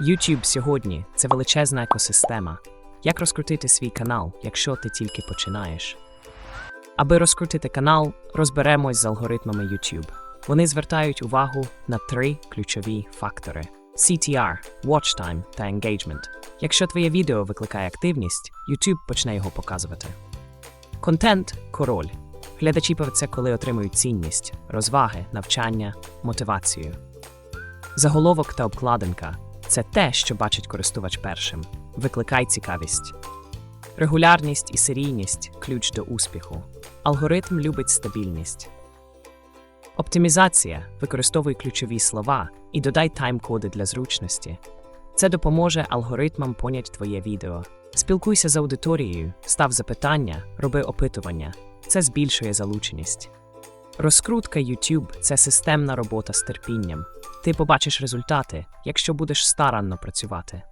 YouTube сьогодні це величезна екосистема. Як розкрутити свій канал, якщо ти тільки починаєш? Аби розкрутити канал, розберемось з алгоритмами YouTube. Вони звертають увагу на три ключові фактори: CTR, Watch Time та Engagement. Якщо твоє відео викликає активність, YouTube почне його показувати. Контент король. Глядачі це коли отримують цінність, розваги, навчання, мотивацію. Заголовок та обкладинка це те, що бачить користувач першим. Викликай цікавість. Регулярність і серійність ключ до успіху. Алгоритм любить стабільність. Оптимізація використовуй ключові слова і додай тайм-коди для зручності. Це допоможе алгоритмам понять твоє відео. Спілкуйся з аудиторією, став запитання, роби опитування. Це збільшує залученість. Розкрутка YouTube – це системна робота з терпінням. Ти побачиш результати, якщо будеш старанно працювати.